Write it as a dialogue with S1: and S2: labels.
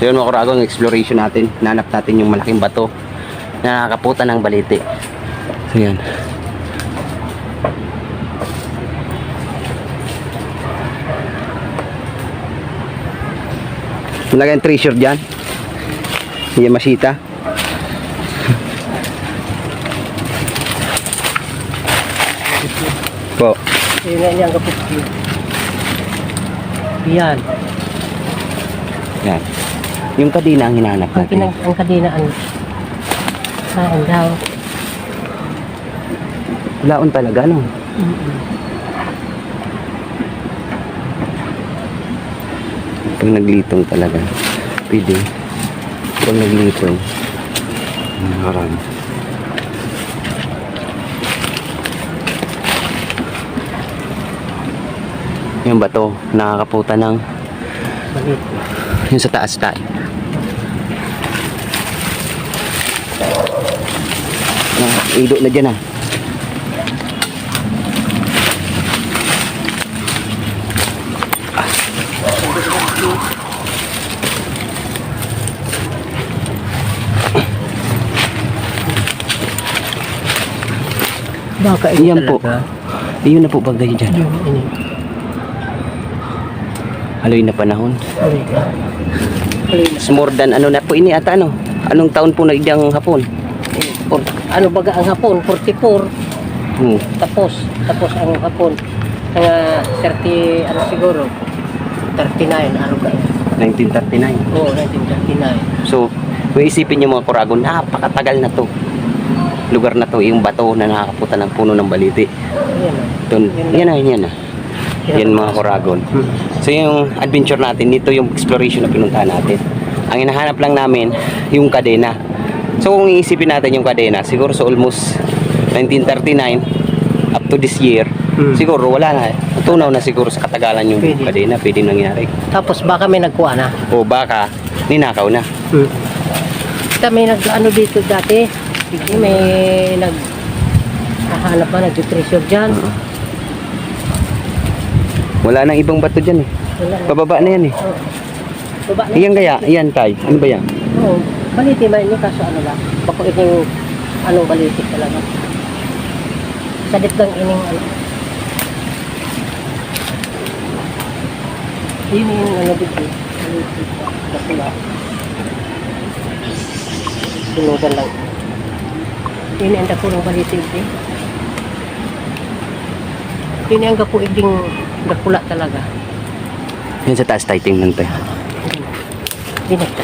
S1: So yun mga kurago, ang exploration natin. Nanap natin yung malaking bato na nakakaputan ng baliti. So yan. Malagay ang treasure dyan. Hindi masita. Po.
S2: Yun nga niyang kapit. Yan.
S1: Yan. Yung kadina ang hinahanap
S2: Ang,
S1: natin.
S2: kinang, ang kadinaan. Saan daw?
S1: Laon talaga, no? Pag naglitong talaga. Pwede. Pag naglitong. Marami. Yung bato, nakakaputa ng
S2: Balit.
S1: yung sa taas tayo. Ah, ido na dyan ah.
S2: Baka
S1: Yan po. Iyon na po bagay dyan.
S2: Yun, ini.
S1: Haloy na panahon.
S2: Huli. Huli na.
S1: It's more than ano na po ini ata ano. Anong taon po na idyang hapon?
S2: Or, ano baga ang hapon? 44.
S1: Hmm.
S2: Tapos. Tapos ang hapon. Mga 30, ano siguro? 39, ano ka?
S1: 1939.
S2: Oo, 1939.
S1: So, kung isipin niyo mga kurago, napakatagal na to. Lugar na to, yung bato na nakakaputa ng puno ng baliti.
S2: Ayan o.
S1: Dun, yan na, yan na. Yan mga kuragon. So yung adventure natin, dito yung exploration na pinuntahan natin. Ang hinahanap lang namin, yung kadena. So kung iisipin natin yung kadena, siguro sa almost 1939 up to this year,
S2: Hmm.
S1: siguro wala na. Tunaw na siguro sa katagalan yung
S2: Pwede.
S1: kadena, pwede nangyari.
S2: Tapos baka may nagkuha na.
S1: O baka, ninakaw na.
S2: Kami nag ano dito dati. Sige, may nag nahanap pa nag-treasure dyan.
S1: Wala nang ibang bato dyan eh.
S2: Wala na.
S1: Pababa na yan eh.
S2: Oh. Baba na.
S1: Iyan kaya, iyan tay. Ano ba yan?
S2: Oo. Baliti man ini kaso ano lang. Bako ining anong baliti talaga. Sadit lang ining ano. Yun yung ano dito. Baliti. Kasi na. Sinugan lang. Yun ang dako ng baliti. Eh. Yun ang gapo iging dakula talaga.
S1: Yan sa taas tayo tingnan tayo.
S2: Binigta.